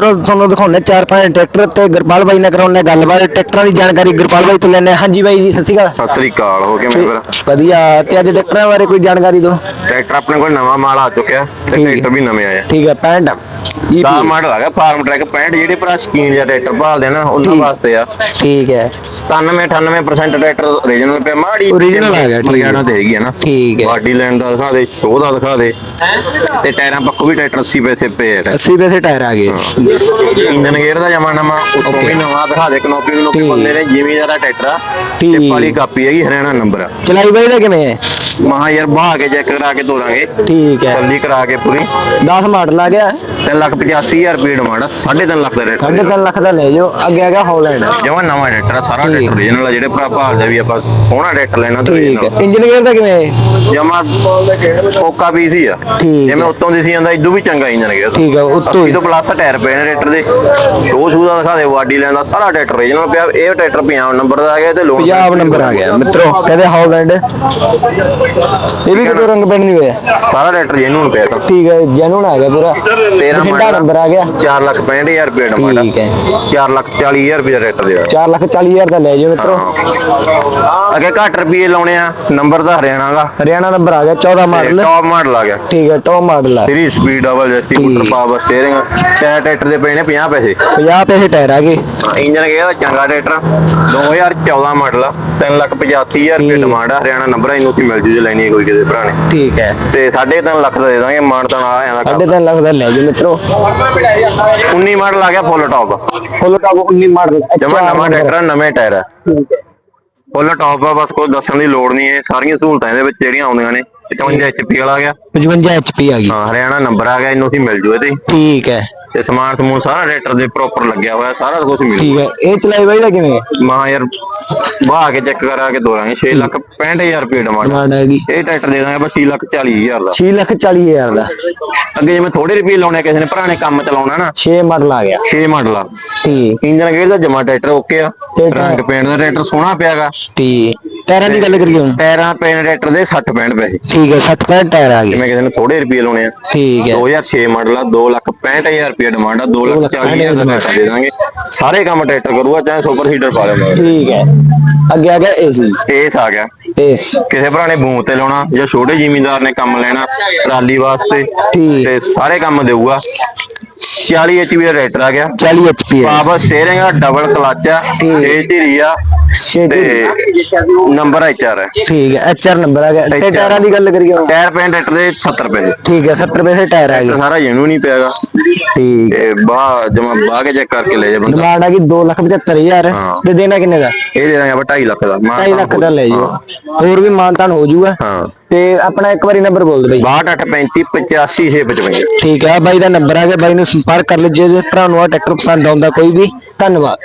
ਮਿੱਤਰੋ ਤੁਹਾਨੂੰ ਦਿਖਾਉਣੇ ਚਾਰ ਪੰਜ ਟਰੈਕਟਰ ਤੇ ਗੁਰਪਾਲ ਬਾਈ ਨਾਲ ਕਰਾਉਣੇ ਗੱਲਬਾਤ ਟਰੈਕਟਰਾਂ ਦੀ ਜਾਣਕਾਰੀ। ਗੁਰਪਾਲ ਬਾਈ ਤੋਂ ਲੈਣੇ ਹਾਂਜੀ ਬਾਈ ਜੀ ਸਤਿ ਸ਼੍ਰੀ ਅਕਾਲ। ਸਤਿ ਸ੍ਰੀ ਅਕਾਲ ਹੋ ਕਿਵੇਂ ਫਿਰ? ਵਧੀਆ। ਤੇ ਅੱਜ ਟਰੈਕਟਰਾਂ ਬਾਰੇ ਕੋਈ ਜਾਣਕਾਰੀ ਦਿਓ। ਟਰੈਕਟਰ ਆਪਣੇ ਕੋਲ ਨਵਾਂ ਮਾਲ ਆ ਚੁੱਕਿਆ ਤੇ ਠੀਕ ਹੈ। ਟਰੈਕਟਰ ਵੀ ਨਵੇਂ ਆਏ ਆ। ਠੀਕ ਹੈ 65 ਇਹ ਦਾ ਮਾਡਲ ਆ ਗਿਆ ਫਾਰਮ ਟਰੈਕ 65 ਜਿਹੜੇ ਭਰਾ ਸਕੀਨ ਜਾਂ ਟਰੈਕਟਰ ਭਾਲਦੇ ਨਾ ਉਹਨਾਂ। ਵਾਸਤੇ ਆ। ਠੀਕ ਹੈ। 97 98% ਟਰੈਕਟਰ ਓਰੀਜਨਲ ਪੇ ਮਾੜੀ Original ਆ ਗਿਆ, ਠੀਕ ਹੈ। ਮਰਿਆਣਾ ਤੇ ਹੈਗੀ ਆ ਨਾ। ਠੀਕ ਹੈ। ਬਾਡੀ ਲੈਣ ਦਾ ਦਿਖਾ ਦੇ ਸ਼ੋਅ ਦਾ ਦਿਖਾ ਦੇ। ਤੇ ਟਾਇਰਾਂ ਪੱਕੋ ਵੀ ਟਰੈਕਟਰ 80 ਪੈਸੇ ਪਏ ਆ। 80 ਪੈਸੇ ਟਾਇਰ ਆ ਗਏ। ਇੰਜਨ ਗੇਅਰ ਦਾ ਜਮਾ ਨਵਾਂ ਉਤੋਂ ਵੀ ਨਵਾਂ ਦਿਖਾ ਦੇ ਕਨੋਪੀ ਨੂੰ ਠੀਕ। ਬੰਦੇ ਨੇ ਜਿਵੇਂ ਜ਼ਿਆਦਾ ਟਰੈਕਟਰ ਆ। ਤੇ ਪਾਲੀ ਕਾਪੀ ਹੈਗੀ ਹਰਿਆਣਾ ਨੰਬਰ ਆ। ਚਲਾਈ ਬਾਈ ਦਾ ਕਿਵੇਂ ਹੈ? ਮਹਾ ਯਾਰ ਬਾਹ ਕੇ ਚੈੱਕ ਕਰਾ ਕੇ ਤੋਰਾਂਗੇ। ਠੀਕ ਹੈ। ਕੱਲੀ ਕਰਾ ਕੇ ਪੂਰੀ। 10 ਮਾਡਲ ਆ ਗਿਆ। 3 ਲੱਖ 85000 ਰੁਪਏ ਡਿਮਾਂਡ ਆ 3.5 ਲੱਖ ਦਾ ਰੇਟ 3.5 ਲੱਖ ਦਾ ਲੈ ਜਾਓ ਅੱਗੇ ਆ ਗਿਆ ਹੌਲੈਂਡ ਜਮਾ ਨਵਾਂ ਟਰੈਕਟਰ ਆ ਸਾਰਾ ਠੀਕ। ਟਰੈਕਟਰ ਓਰੀਜਨਲ ਆ ਜਿਹੜੇ ਭਰਾ ਭਾਲਦੇ ਵੀ ਆਪਾਂ ਸੋਹਣਾ ਟਰੈਕਟਰ ਲੈਣਾ ਤੇ ਠੀਕ ਹੈ। ਇੰਜਨ ਗੇਅਰ ਦਾ ਕਿਵੇਂ? ਹੈ ਜਮਾ ਓਕਾ ਪੀਸ ਹੀ ਆ। ਠੀਕ ਜਿਵੇਂ। ਉੱਤੋਂ ਦੀ ਸੀ ਜਾਂਦਾ ਇਦੋਂ ਵੀ ਚੰਗਾ ਇੰਜਨ ਗਿਆ ਠੀਕ ਹੈ, ਉੱਤੋਂ ਹੀ। ਤੋਂ ਪਲੱਸ ਟਾਇਰ ਪਏ ਨੇ ਟਰੈਕਟਰ ਦੇ। ਸ਼ੋਅ ਸ਼ੂ ਦਾ ਦਿਖਾ ਦੇ ਵਾਡੀ ਲੈਂਦਾ ਸਾਰਾ ਟਰੈਕਟਰ ਓਰੀਜਨਲ ਪਿਆ। ਇਹ ਟਰੈਕਟਰ ਪੰਜਾਬ ਨੰਬਰ ਦਾ ਆ ਗਿਆ ਤੇ ਲੋਨ ਪੰਜਾਬ ਨੰਬਰ ਆ ਗਿਆ। ਮਿੱਤਰੋ ਕਹਿੰਦੇ ਹੌਲੈਂਡ ਇਹ ਵੀ ਕਿਤੋਂ ਰੰਗ ਪੈਣ ਨਹੀਂ ਹੋਇਆ? ਸਾਰਾ ਟਰੈਕਟਰ ਜਿਹਨੂੰ ਪਿਆ ਤਾਂ ਠੀਕ ਹੈ ਜੈਨੂਨ ਆ ਗਿਆ ਪੂਰਾ। 13 ਬਠਿੰਡਾ ਨੰਬਰ ਆ ਗਿਆ। 4 ਲੱਖ 65000 ਰੁਪਏ ਡਿਮਾਂਡ ਠੀਕ ਹੈ। 4 ਲੱਖ 40000 ਰੁਪਏ ਦਾ ਟਰੈਕਟਰ ਦੇ 4 ਲੱਖ 40 ਹਜ਼ਾਰ ਦਾ ਲੈ ਜਾਓ ਮਿੱਤਰੋ। ਅੱਗੇ ਘੱਟ ਰੁਪਏ ਲਾਉਣੇ ਆ। ਨੰਬਰ ਤਾਂ ਹਰਿਆਣਾ ਦਾ। ਹਰਿਆਣਾ ਨੰਬਰ ਆ ਗਿਆ 14 ਮਾਡਲ। ਟੌਪ ਮਾਡਲ ਆ ਗਿਆ। ਠੀਕ ਹੈ ਟੌਪ ਮਾਡਲ ਆ। 3 ਸਪੀਡ ਡਬਲ ਜਸਟੀ ਮੋਟਰ ਠੀਕ। ਪਾਵਰ ਸਟੀਅਰਿੰਗ ਟਾਇਰ ਟਰੈਕਟਰ ਦੇ ਪਏ ਨੇ 50 ਪੈਸੇ। 50 ਪੈਸੇ ਟਾਇਰ ਆ ਗਏ। ਇੰਜਨ ਗਿਆ ਚੰਗਾ ਟਰੈਕਟਰ 2014 ਮਾਡਲ ਆ। 3 ਲੱਖ 85000 ਰੁਪਏ। ਡਿਮਾਂਡ ਆ। ਹਰਿਆਣਾ ਨੰਬਰ ਇਹਨੂੰ ਕੀ ਮਿਲ ਜੂ ਜੇ ਲੈਣੀ ਹੈ ਕੋਈ ਕਿਸੇ ਭਰਾ ਨੇ। ਠੀਕ ਹੈ। ਤੇ 3.5 ਲੱਖ ਦਾ ਦੇ ਦਾਂਗੇ। ਮਾਨ ਤਾਂ ਆ ਜਾਂਦਾ ਸਾਢੇ ਤਿੰਨ ਲੱਖ ਦਾ ਲੈ ਜਾਓ ਮਿੱਤਰੋ 19 ਮਾਡਲ ਆ ਗਿਆ full top full top 19 model ਜਮਾ ਨਵਾਂ ਟਰੈਕਟਰ ਨਵੇਂ ਟਾਇਰ ਆ। ਫੁੱਲ ਟੌਪ ਆ ਬਸ ਕੋਈ ਦੱਸਣ ਦੀ ਲੋੜ ਨਹੀਂ ਹੈ। ਸਾਰੀਆਂ ਸਹੂਲਤਾਂ ਇਹਦੇ ਵਿੱਚ ਜਿਹੜੀਆਂ ਆਉਂਦੀਆਂ ਨੇ 55 HP ਵਾਲਾ ਆ ਗਿਆ। 55 HP ਆ ਗਈ। ਹਾਂ ਹਰਿਆਣਾ ਨੰਬਰ ਆ ਗਿਆ ਇਹਨੂੰ ਅਸੀਂ ਮਿਲ ਜੂ ਇਹਦੇ ਠੀਕ ਹੈ। ਤੇ ਸਮਾਨ ਸਮੂਨ ਸਾਰਾ ਟਰੈਕਟਰ ਦੇ ਪ੍ਰੋਪਰ ਲੱਗਿਆ ਹੋਇਆ ਸਾਰਾ ਕੁਝ ਮਿਲ ਠੀਕ ਹੈ। ਇਹ ਚਲਾਈ ਬਾਈ ਦਾ ਕਿਵੇਂ? ਹੈ ਮਾਂ ਯਾਰ ਬਾਹ ਕੇ ਚੈੱਕ ਕਰਾ ਕੇ ਦੋਰਾਂਗੇ 6 ਲੱਖ 65000 ਰੁਪਏ ਡਿਮਾਂਡ ਗਈ। ਇਹ ਟਰੈਕਟਰ ਦੇ ਦਾਂਗੇ ਬਸ 6 ਲੱਖ 40000 ਦਾ। 6 ਲੱਖ 40 ਹਜ਼ਾਰ ਦਾ। ਅੱਗੇ ਜਿਵੇਂ ਥੋੜੇ ਰੁਪਏ ਲਾਉਣੇ ਕਿਸੇ ਨੇ ਨੇ ਕੰਮ ਚਲਾਉਣਾ ਨਾ। 6 ਮਾਡਲ ਆ ਗਿਆ। 6 ਮਾਡਲ ਆ। ਠੀਕ। ਇੰਜਨ ਗੇਅਰ ਦਾ ਜਮਾ ਟਰੈਕਟਰ ਓਕੇ ਆ। ਤੇ ਰੰਗ ਪੇਂਟ ਦਾ ਟਰੈਕਟਰ ਸੋਹਣਾ ਪਿਆਗਾ। ਠੀਕ। ਟਾਇਰਾਂ ਦੀ ਗੱਲ ਕਰੀਏ ਹੁਣ। ਟਾਇਰਾਂ ਪੇ ਨੇ ਟਰੈਕਟਰ ਦੇ 60 65 ਪੈਸੇ। ਠੀਕ ਹੈ 60 ਪੈਂਹਠ ਟਾਇਰ ਆ ਗਏ। ਜਿਵੇਂ ਕਿਸੇ ਨੇ ਥੋੜੇ ਰੁਪਏ ਲਾਉਣੇ ਆ। ਠੀਕ ਹੈ। 2006 ਮਾਡਲ ਆ 2 ਲੱਖ 65000 ਰੁਪਏ ਡਿਮਾਂਡ ਆ 2 ਲੱਖ 40000 ਦਾ ਟਰੈਕਟਰ ਦੇ ਦਾਂਗੇ। ਸਾਰੇ ਕੰਮ ਟਰੈਕਟਰ ਕਰੂਗਾ ਚਾਹੇ ਸੁਪਰ ਹੀਟਰ ਪਾ ਲੈਣਾ ਠੀਕ ਹੈ। ਅੱਗੇ ਆ ਗਿਆ ਏਸੀ। ਏਸ ਆ ਗਿਆ। ਏਸ ਕਿਸੇ ਭਰਾ ਨੇ ਬੂੰ ਤੇ ਲਾਉਣਾ ਜਾਂ ਛੋਟੇ ਜ਼ਿਮੀਂਦਾਰ ਨੇ ਕੰਮ ਲੈਣਾ ਟਰਾਲੀ ਵਾਸਤੇ ਠੀਕ। ਤੇ ਸਾਰੇ ਕੰਮ ਦੇਊਗਾ 40 ਐਚਪੀ ਦਾ ਟਰੈਕਟਰ ਆ ਗਿਆ 40 HP ਹੈ ਪਾਵਰ ਸਟੀਅਰਿੰਗ ਆ ਡਬਲ ਕਲਚ ਆ ਠੀਕ। ਛੇ ਧੀਰੀ ਆ ਤੇ ਨੰਬਰ ਐਚਆਰ ਹੈ। ਠੀਕ ਹੈ ਐਚਆਰ ਨੰਬਰ ਆ ਗਿਆ। ਤੇ HR ਟਾਇਰਾਂ ਦੀ ਗੱਲ ਕਰੀਏ ਹੁਣ। ਟਾਇਰ ਪੈਨ ਟਰੈਕਟਰ ਦੇ 70 ਰੁਪਏ ਦੇ। ਠੀਕ ਹੈ 70 ਪੈਸੇ ਟਾਇਰ ਆ ਗਏ। ਸਾਰਾ ਜਿਹਨੂੰ ਨਹੀਂ ਪਿਆਗਾ ਠੀਕ। ਤੇ ਬਾਹ ਜਮਾ ਬਾਹ ਕੇ ਚੈੱਕ ਕਰਕੇ ਲੈ ਜਾ ਬੰਦਾ। ਡਿਮਾਂਡ ਆ ਗਈ 2 ਲੱਖ 75 ਹਜ਼ਾਰ। ਹਾਂ। ਤੇ ਦੇਣਾ ਕਿੰਨੇ ਦਾ? ਇਹ ਦੇ ਦਾਂਗੇ ਆਪਾਂ 2.5 ਲੱਖ ਦਾ। ਮਾਨ 2.5 ਲੱਖ ਦਾ ਲੈ ਜਾਓ ਹੋਰ ਵੀ ਮਾਨਤਾਨ ਹੋ ਜਾਊਗਾ। ਹਾਂ। ਤੇ ਆਪਣਾ ਇੱਕ ਵਾਰੀ ਨੰਬਰ ਬੋਲ ਦਿਓ ਬਾਈ। 6235 85655 ਠੀਕ ਹੈ ਬਾਈ ਦਾ ਨੰਬਰ ਆ ਗਿਆ। ਬਾਈ ਨੂੰ ਸੰਪਰਕ ਕਰ ਲਿਓ। ਜੇ ਭਰਾ ਨੂੰ ਆ ਟਰੈਕਟਰ ਪਸੰਦ ਆਉਂਦਾ ਕੋਈ ਵੀ ਧੰਨਵਾਦ।